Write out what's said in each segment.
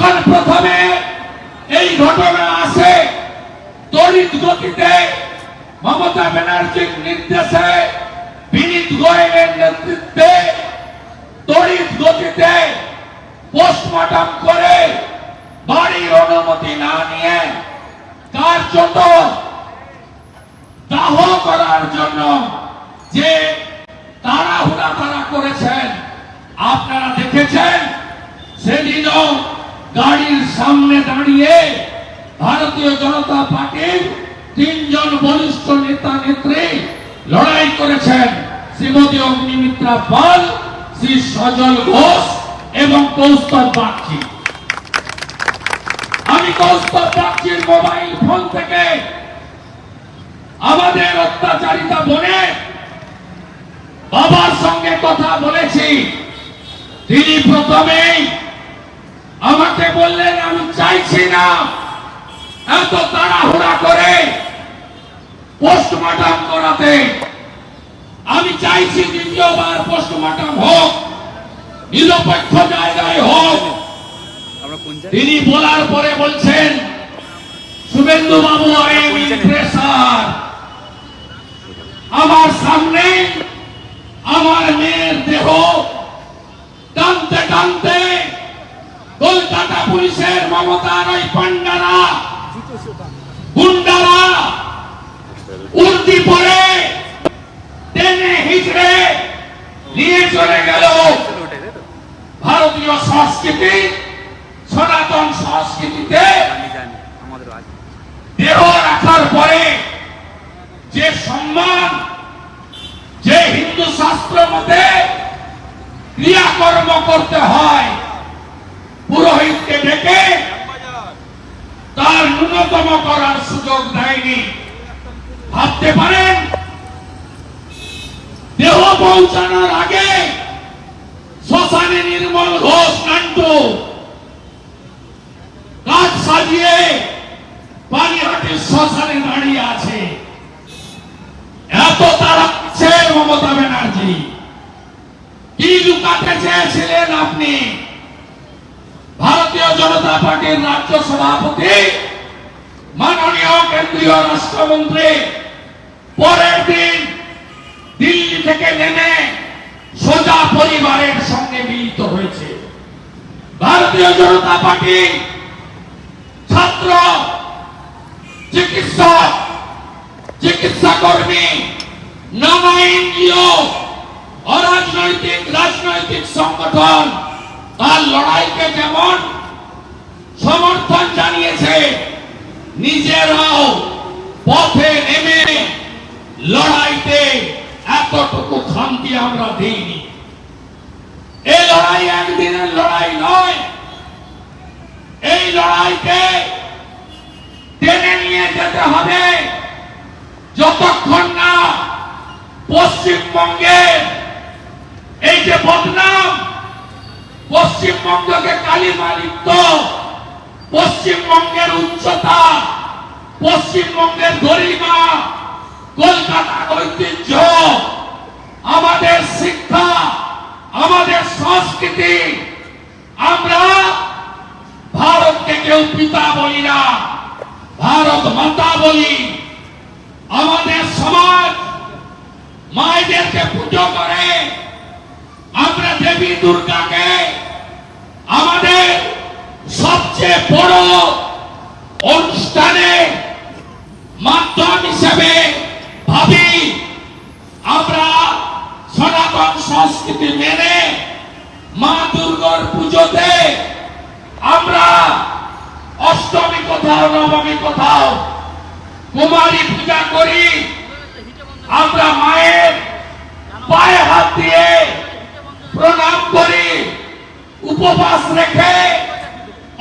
যখন প্রথমে এই ঘটনা আসে তড়িৎ গতিতে মমতা ব্যানার্জির নির্দেশে বিনীত গোয়েলের নেতৃত্বে তড়িৎ গতিতে পোস্টমর্টম করে বাড়ির অনুমতি না নিয়ে কার্যত দাহ করার জন্য যে তাড়াহুড়া তারা করেছেন, আপনারা দেখেছেন? সেদিনও গাড়ির সামনে দাঁড়িয়ে ভারতীয় জনতা পার্টির তিনজন বরিষ্ঠ নেতা নেত্রী লড়াই করেছেন। শ্রীমতী অগ্নিমিত্রা পাল, শ্রী সজল ঘোষ এবং কৌস্তব বাগচি। আমি কৌস্তব বাগচির মোবাইল ফোন থেকে আমাদের অত্যাচারিতা বনে বাবার সঙ্গে কথা বলেছি। তিনি প্রথমেই আমাকে বললেন আমি চাইছি না। এত তাড়াহুড়া করে পোস্টমর্টম করাতে। আমি চাইছি দ্বিতীয়বার পোস্টমর্টম হোক নিরপেক্ষ জায়গায় হোক। তিনি বলার পরে বলছেন শুভেন্দু বাবু আই প্রেসার আমার সামনে আমার মেয়ের দেহ টানতে টানতে কলকাতা পুলিশের মমতার ওই পান্ডারা গুন্ডারা উর্দি পরে টেনে হিচড়ে নিয়ে চলে গেল। ভারতীয় সংস্কৃতি, সনাতন সংস্কৃতিতে দেহ রাখার পরে যে সম্মান, যে হিন্দু শাস্ত্র মতে ক্রিয়াকর্ম করতে হয় পুরোহিতকে ডেকে তার ন্যূনতম করার সুযোগ দেয়নি। ভাবতে পারেন? দেহ পৌঁছানোর আগে শ্মশানে নির্মল ঘোষ নান্টু কাজ সাজিয়ে পানিহাটির শ্মশানে দাঁড়িয়ে আছে। এত তারা মমতা ব্যানার্জি? কি লুকাতে চেয়েছিলেন আপনি? ভারতীয় জনতা পার্টির রাজ্য সভাপতি, মাননীয় কেন্দ্রীয় রাষ্ট্রমন্ত্রী, পরের দিন দিল্লি থেকে নেমে সোজা পরিবারের সঙ্গে মিলিত হয়েছে। ভারতীয় জনতা পার্টি ছাত্র, চিকিৎসক চিকিৎসা কর্মী নানা এনজিও, অরাজনৈতিক, রাজনৈতিক সংগঠন তার লড়াইকে যেমন সমর্থন জানিয়েছে, নিজেরাও পথে নেমে লড়াইতে এতটুকু খান্তি আমরা দিইনি। এই লড়াই একদিনের লড়াই নয়। এই লড়াইকে টেনে নিয়ে যেতে হবে। যতক্ষণ না পশ্চিমবঙ্গের এই যে বদনাম পশ্চিমবঙ্গকে কালিমালিপ্ত পশ্চিমবঙ্গের উচ্চতা, পশ্চিমবঙ্গের গরিমা কলকাতার ঐতিহ্য, আমাদের শিক্ষা, আমাদের সংস্কৃতি, আমরা ভারতকে কেউ পিতা বলি না, ভারত মাতা বলি আমাদের সমাজ মায়েদেরকে পুজো করে আমরা দেবী দুর্গাকে আমাদের সবচেয়ে বড় অনুষ্ঠানে মাধ্যম হিসেবে ভাবি আমরা সনাতন সংস্কৃতি মেনে মা দুর্গার পুজোতে আমরা অষ্টমী কোথাও নবমী কোথাও? কুমারী পূজা করি। আমরা মায়ের পায়ে হাত দিয়ে প্রণাম করি। উপবাস রেখে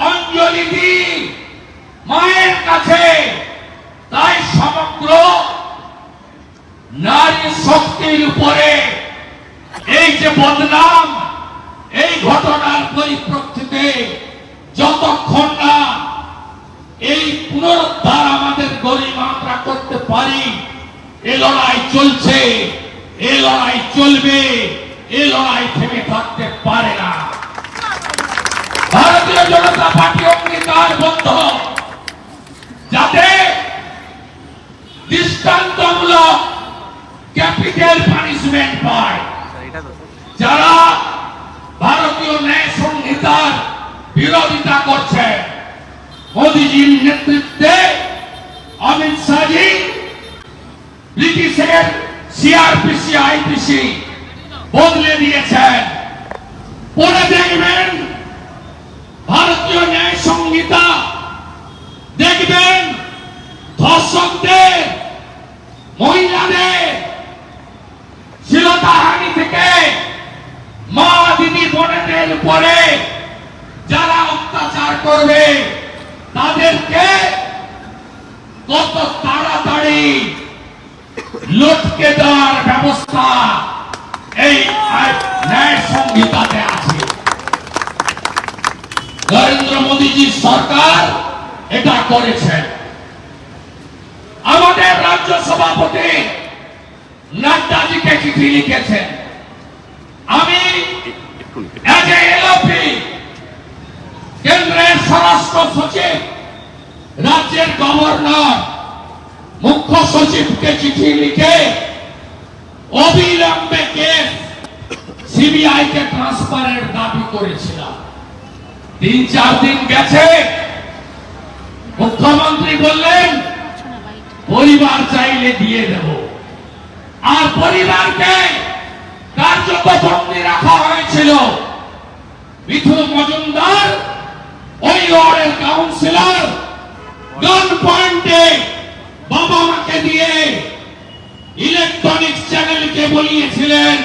অঞ্জলি দিই মায়ের কাছে। তাই সমগ্র নারী শক্তির উপরে এই যে বদনাম, এই ঘটনার পরিপ্রেক্ষিতে যতক্ষণ না এই পুনরুদ্ধার আমাদের গরিমা আমরা করতে পারি। এ লড়াই চলছে, এ লড়াই চলবে, এ লড়াই থেমে থাকতে পারে না। ভারতীয় জনতা পার্টি অঙ্গীকার বন্ধ যাতে দৃষ্টান্তমূলক ক্যাপিটাল পানিশমেন্ট পায়। যারা ভারতীয় ন্যায় সংহিতার বিরোধিতা করছে মোদীজির নেতৃত্বে অমিত শাহজি ব্রিটিশের সিআরপিসি আইপিসি বদলে দিয়েছেন। পরে দেখবেন ভারতীয় ন্যায় সংহিতা দেখবেন ধর্ষকদের মহিলাদের শিলতাহানি থেকে মা দিদি বোনেদের উপরে যারা অত্যাচার করবে তাদেরকে কত তাড়াতাড়ি লটকে দেওয়ার ব্যবস্থা এই ন্যায় সংহিতাতে আছে। নরেন্দ্র মোদীজির সরকার এটা করেছেন আমাদের রাজ্য সভাপতি নাড্ডাজিকে চিঠি লিখেছেন। আমি কেন্দ্রের স্বরাষ্ট্র সচিব, রাজ্যের গভর্নর, মুখ্য সচিবকে চিঠি লিখে অবিলম্বে কেস সিবিআই কে ট্রান্সফারের দাবি করেছিলাম। তিন, চার দিন গেছে। মুখ্যমন্ত্রী বললেন, পরিবার চাইলে দিয়ে দেব। আর পরিবারকে কার্যত রাখা হয়েছিল। মিথুন মজুমদার, ওই ওয়ার্ডের কাউন্সিলর গান পয়েন্টে বাবা মাকে দিয়ে ইলেকট্রনিক বলিয়েছিলেন,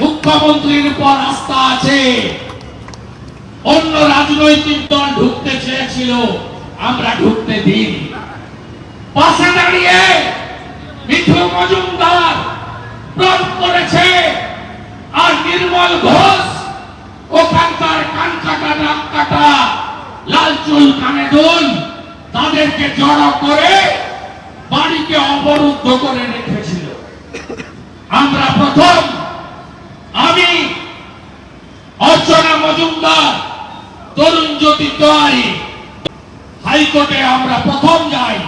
মুখ্যমন্ত্রীর উপর আস্থা আছে। অন্য রাজনৈতিক দল ঢুকতে চেয়েছিল, আমরা ঢুকতে দিই পাশে দাঁড়িয়ে মিঠু মজুমদার প্রণ করেছে, আর নির্মল ঘোষ ওখানকার কান কাটা কাটা লাল চুল, কানে দুল, তাদেরকে জড়ো করে বাড়িকে অবরুদ্ধ করে রেখেছিল। আমরা প্রথম, আমি অর্চনা মজুমদার, তরুণ জ্যোতি তোয়ারি হাইকোর্টে আমরা প্রথম যাই,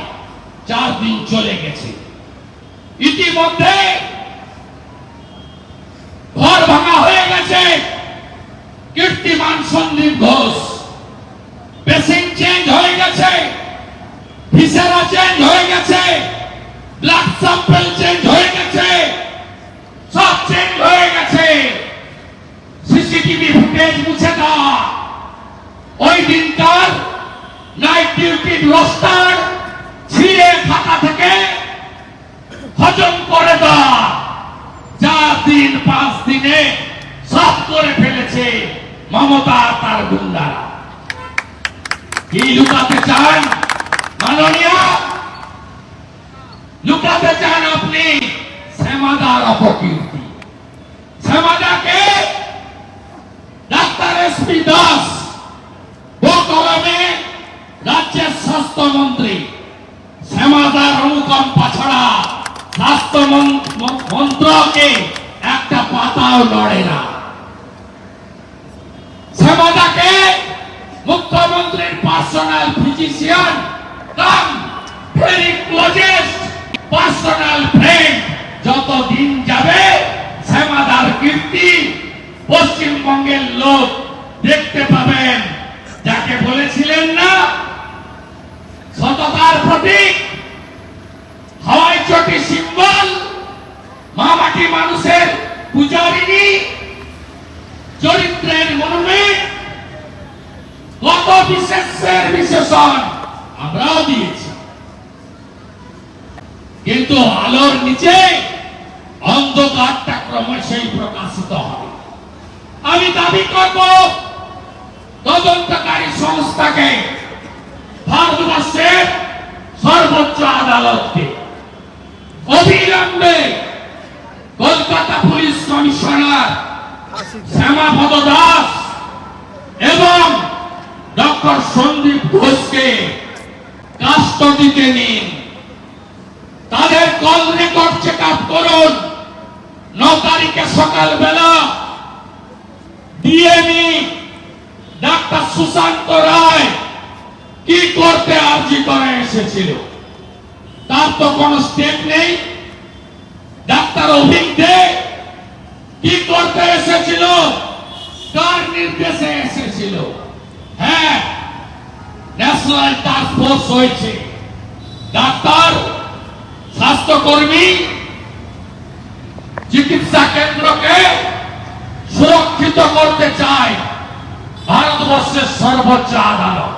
চার দিন চলে গেছে। ইতিমধ্যে ঘর ভাঙা হয়ে গেছে। কীর্তিমান সন্দীপ ঘোষ। বেসিন চেঞ্জ হয়ে গেছে। ভিসেরা চেঞ্জ হয়ে গেছে। ব্লাড স্যাম্পল চেঞ্জ হয়ে গেছে সব চেঞ্জ হয়ে গেছে সিসিটিভি ফুটেজ মুছে দেওয়া ওই দিনকার নাইট রোস্টার ছিঁড়ে খাতা থেকে হজম করে যা দিন পাঁচ দিনে সব করে ফেলেছে মমতা তার গুন্ডারা। কি লুকাতে চান মাননীয়? লুকাতে চান আপনি শ্যামাদার অপকীর্তি। শ্যামাদাকে ডাক্তার কলমে রাজ্যের স্বাস্থ্যমন্ত্রী শ্যামাদার অনুকম্পা ছাড়া স্বাস্থ্য মন্ত্রকে একটা পাতাও লড়ে না। শ্যামাদাকে মুখ্যমন্ত্রীর personal physician cum very closest personal friend. যত যাবে শ্যামাদার কীর্তি পশ্চিমবঙ্গের লোক দেখতে পাবেন। যাকে বলেছিলেন না সততার প্রতীক, হাওয়াই চটি সিম্বল, মামাটি মানুষের পূজারিনী চরিত্রের মনোমেট কত বিশেষের বিশেষণ আমরাও দিয়েছি। কিন্তু আলোর নিচে অন্ধকারটা ক্রমশই প্রকাশিত হবে। আমি দাবি করব, তদন্তকারী সংস্থাকে ভারতবর্ষের সর্বোচ্চ আদালতকে। অবিলম্বে কলকাতা পুলিশ কমিশনার শ্যামাপদ দাস এবং ডক্টর সন্দীপ ঘোষকে কাস্টডিতে নিন। তাদের কল রেকর্ড চেক আপ করুন। ন তারিখে সকালবেলা ডিএমই ডাক্তার সুশান্ত রায় কি করতে আর্জি করে এসেছিল? তার তো কোনো স্টেপ নেই। ডাক্তার অভিক দে, কি করতে এসেছিল? কার নির্দেশে এসেছিল? হ্যাঁ ন্যাশনাল টাস্ক ফোর্স হয়েছে। ডাক্তার, স্বাস্থ্যকর্মী, চিকিৎসা কেন্দ্রকে সুরক্ষিত করতে চায়। ভারতবর্ষের সর্বোচ্চ আদালত।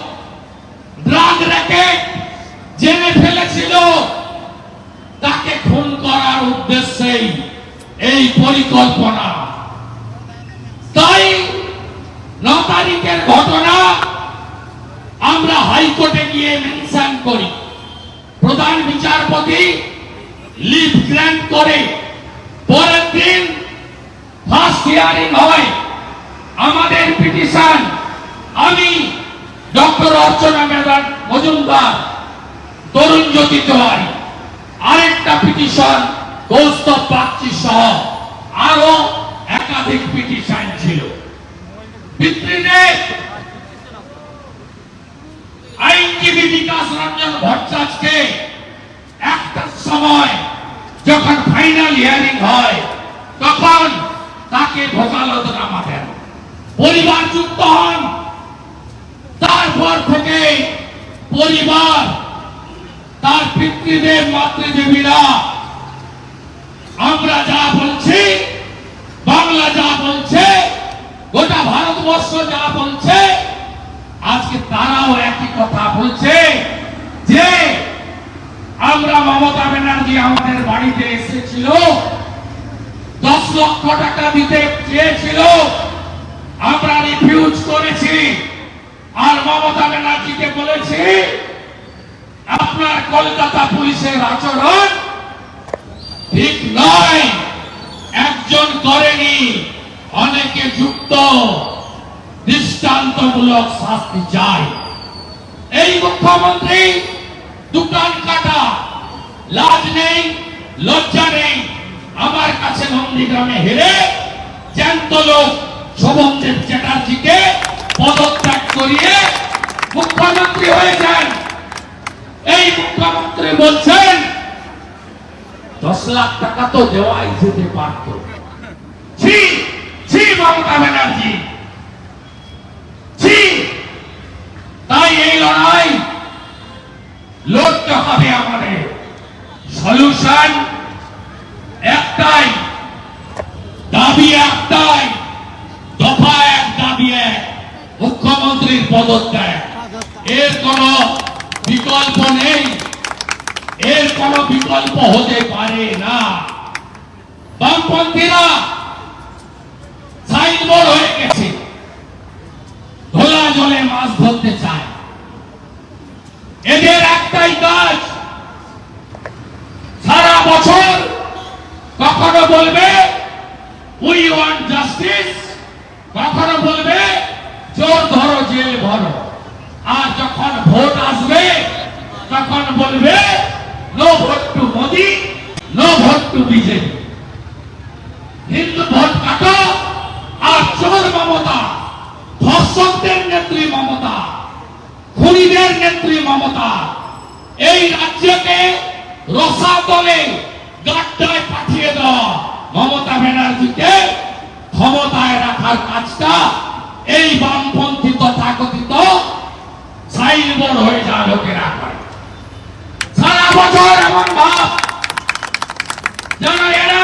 ড্রাগ র্যাকেট জেনে ফেলেছিল। তাকে খুন করার উদ্দেশ্যেই এই পরিকল্পনা। তাই ন তারিখের ঘটনা আমরা হাইকোর্টে গিয়ে মেনশন করি। প্রধান বিচারপতি লিভ গ্র্যান্ট করে, পরের দিন ফার্স্ট হিয়ারিং হয়। আমাদের পিটিশন, আমি ডক্টর অর্চনা মেদান মজুমদার তরুণ জ্যোতি তিওয়ারি আরেকটা পিটিশন কৌস্তব বাগচি সহ আরও একাধিক পিটিশন ছিল। পিতৃদেব আইনজীবী বিকাশ রঞ্জন ভট্টাচার্যকে একটা সময় যখন ফাইনাল হিয়ারিং হয়, তখন তাকে ভোকালত নামা দেন পরিবার যুক্ত হন তারপর থেকে পরিবার, তার পিতৃদেব, মাতৃদেবীরা, আমরা যা বলছি, বাংলা যা বলছে, গোটা ভারতবর্ষ যা বলছে, আজকে তারাও একই কথা বলছে যে আমরা মমতা ব্যানার্জি আমাদের বাড়িতে এসেছিল, দশ লক্ষ টাকা দিতে চেয়েছিল, আমরা রিফিউজ করেছি। আর মমতা ব্যানার্জিকে বলেছি, আপনার কলকাতা পুলিশের আচরণ ঠিক নয়। একজন করেনি, অনেকে যুক্ত। দৃষ্টান্তমূলক শাস্তি চাই। এই মুখ্যমন্ত্রী, দোকান কাটা, লাজ নেই, লজ্জা নেই। আমার কাছে নন্দীগ্রামে হেরে জ্যান্ত লোক শোভনদেব চ্যাটার্জিকে পদত্যাগ করিয়ে মুখ্যমন্ত্রী হয়ে যান। এই মুখ্যমন্ত্রী বলছেন, দশ লাখ টাকা তো দেওয়াই যেতে পারত। ছি মমতা ব্যানার্জি। তাই এই লড়াই লড়তে হবে আমাদের। সলিউশন একটাই দাবি একটাই দফা এক দাবি এক মুখ্যমন্ত্রীর পদত্যাগ। এর কোন বিকল্প নেই। এর কোন বিকল্প হতে পারে না। বামপন্থীরা সাইনবোর্ড হয়ে গেছে। ধোলা জলে মাছ ধরতে চায়। এদের একটাই কাজ। সারা বছর কখনো বলবে উই ওয়ান্ট জাস্টিস কখনো বলবে জেল ভরো। আর যখন ভোট আসবে, তখন বলবে no vote to Modi no vote to BJP Hindu vote কাটো আর চোর মমতা ধর্ষকদের নেত্রী মমতা খুনিদের নেত্রী মমতা এই রাজ্যকে রসাতলে গাড্ডায় পাঠিয়ে দেওয়া মমতা ব্যানার্জিকে ক্ষমতায় রাখার কাজটা এই বামপন্থী তথাকথিত সাইনবোর্ড হয়ে যা লোকেরা করে সারা বছর এমন ভাব যেন এরা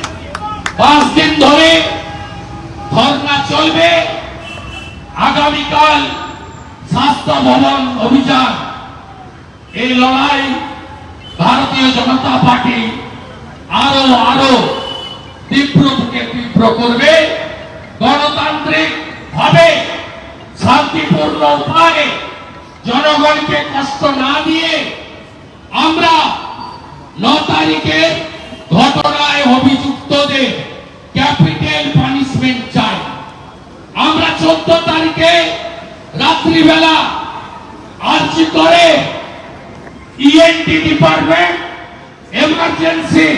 পাঁচ দিন ধরে ধর্ণা চলবে। আগামীকাল স্বাস্থ্য ভবন অভিযান। এই লড়াই ভারতীয় জনতা পার্টি আরও আরও তীব্র থেকে তীব্র করবে। গণতান্ত্রিক ভাবে শান্তিপূর্ণ উপায়ে জনগণকে কষ্ট না দিয়ে আমরা ন তারিখের ঘটনায় অভিযুক্তদের ক্যাপিটাল পানিশমেন্ট চাই। আমরা চোদ্দ তারিখে রাত্রিবেলা আর্জি করে ইএনটি ডিপার্টমেন্ট এমার্জেন্সি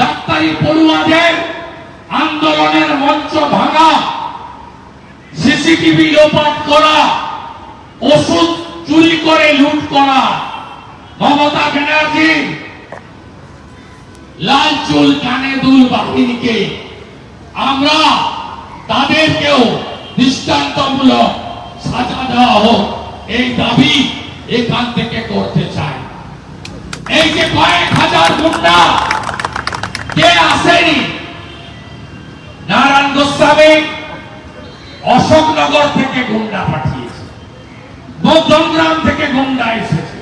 ডাক্তারি পড়ুয়াদের আন্দোলনের মঞ্চ ভাঙা সিসিটিভি লোপাট করা, ওষুধ চুরি করে লুট করা, মমতা ব্যানার্জি লাল চুল কানে দুল বাহিনীকে। আমরা তাদেরকেও দৃষ্টান্তমূলক সাজা দেওয়া হোক, এই দাবি এখান থেকে করতে চাই। এই যে কয়েক হাজার গুন্ডা কে আসেনি, নারায়ণ গোস্বামী অশোকনগর থেকে গুন্ডা পাঠিয়েছে মধ্যমগ্রাম থেকে গুন্ডা এসেছে,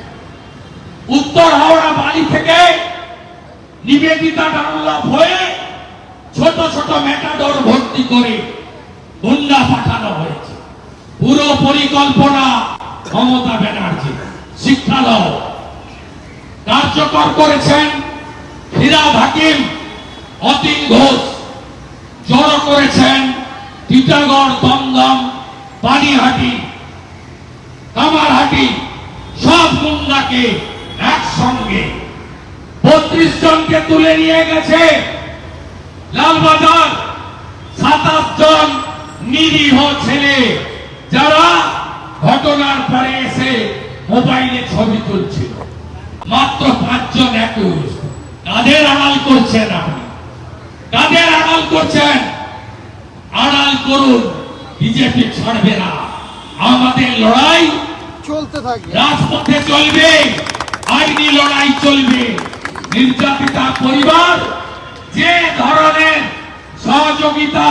উত্তর হাওড়া বাড়ি থেকে নিবেদিতা ডানলপ হয়ে ছোট ছোট মেটাডোর ভর্তি করে গুন্ডা পাঠানো হয়েছে। পুরো পরিকল্পনা মমতা ব্যানার্জি শিক্ষালয় কার্যকর করেছেন ফিরাদ হাকিম, অতীন ঘোষ। জড়ো করেছেন টিটাগড়, দমদম পানিহাটি কামারহাটি, সব গুন্ডাকে একসঙ্গে বত্রিশ জনকে তুলে নিয়ে গেছে। লালবাজার সাতাশ জন নিরীহ ছেলে যারা ঘটনার পরে এসে মোবাইলে ছবি তুলছিল। মাত্র পাঁচজন একুশ। কাদের আড়াল করছেন আপনি? কাদের আড়াল করছেন? আড়াল করুন বিজেপি ছাড়বে না। আমাদের লড়াই চলতে থাকবে। রাজপথে চলবে আইনি লড়াই চলবে। নির্যাতিতা পরিবার, যে ধরনের সহযোগিতা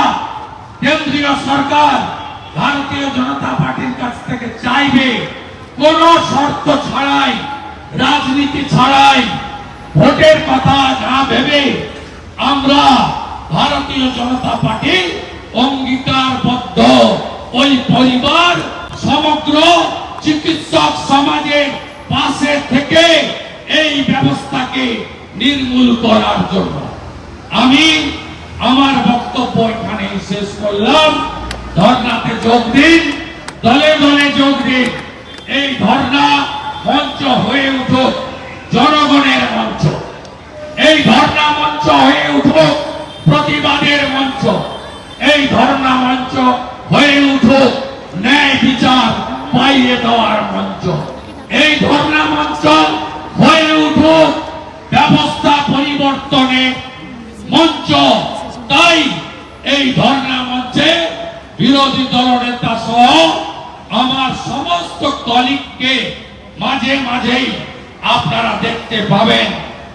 কেন্দ্রীয় সরকার ভারতীয় জনতা পার্টির কাছ থেকে চাইবে, কোন শর্ত ছাড়াই, রাজনীতি ছাড়াই, ভোটের কথা না ভেবে আমরা ভারতীয় জনতা পার্টি অঙ্গীকারবদ্ধ। ওই পরিবার সমগ্র চিকিৎসক সমাজের পাশে থেকে এই ব্যবস্থাকে নির্মূল করার জন্য আমি আমার বক্তব্য এখানে শেষ করলাম। ধর্নাতে যোগ দিন, দলে দলে যোগ দিন। এই ধর্না মঞ্চ হয়ে উঠুক, জনগণের মঞ্চ। এই ধর্ণা মঞ্চ হয়ে উঠুক, প্রতিবাদের মঞ্চ। এই ধর্ণা মঞ্চ হয়ে উঠুক, ন্যায় বিচার পাইয়ে দেওয়ার মঞ্চ। এই ধর্ণা মঞ্চ হয়ে উঠুক ব্যবস্থা পরিবর্তনের মঞ্চ। তাই এই ধর্ণা মঞ্চে বিরোধী দলনেতা সহ আমার সমস্ত কলিগকে মাঝে মাঝেই আপনারা দেখতে পাবেন।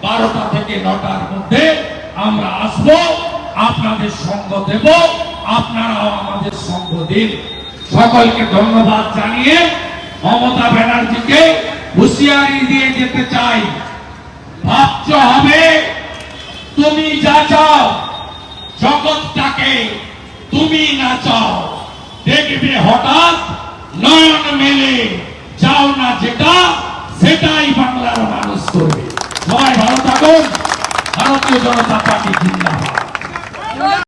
বারোটা থেকে নটার মধ্যে আমরা আসব, আপনাদের সঙ্গ দেব, আপনারাও আমাদের সঙ্গ দিন। সকলকে ধন্যবাদ জানিয়ে মমতা ব্যানার্জিকে হুঁশিয়ারি দিয়ে যেতে চাই। ভাবছ হবে, তুমি যা চাও, জগৎটাকে তুমি না চাও। দেখবে হঠাৎ নয়ন মেলে চাও না যেটা, সেটাই বাংলার মানুষ করবে। সবাই ভালো থাকুন। ভারতীয় জনতা পার্টি জিন্দাবাদ।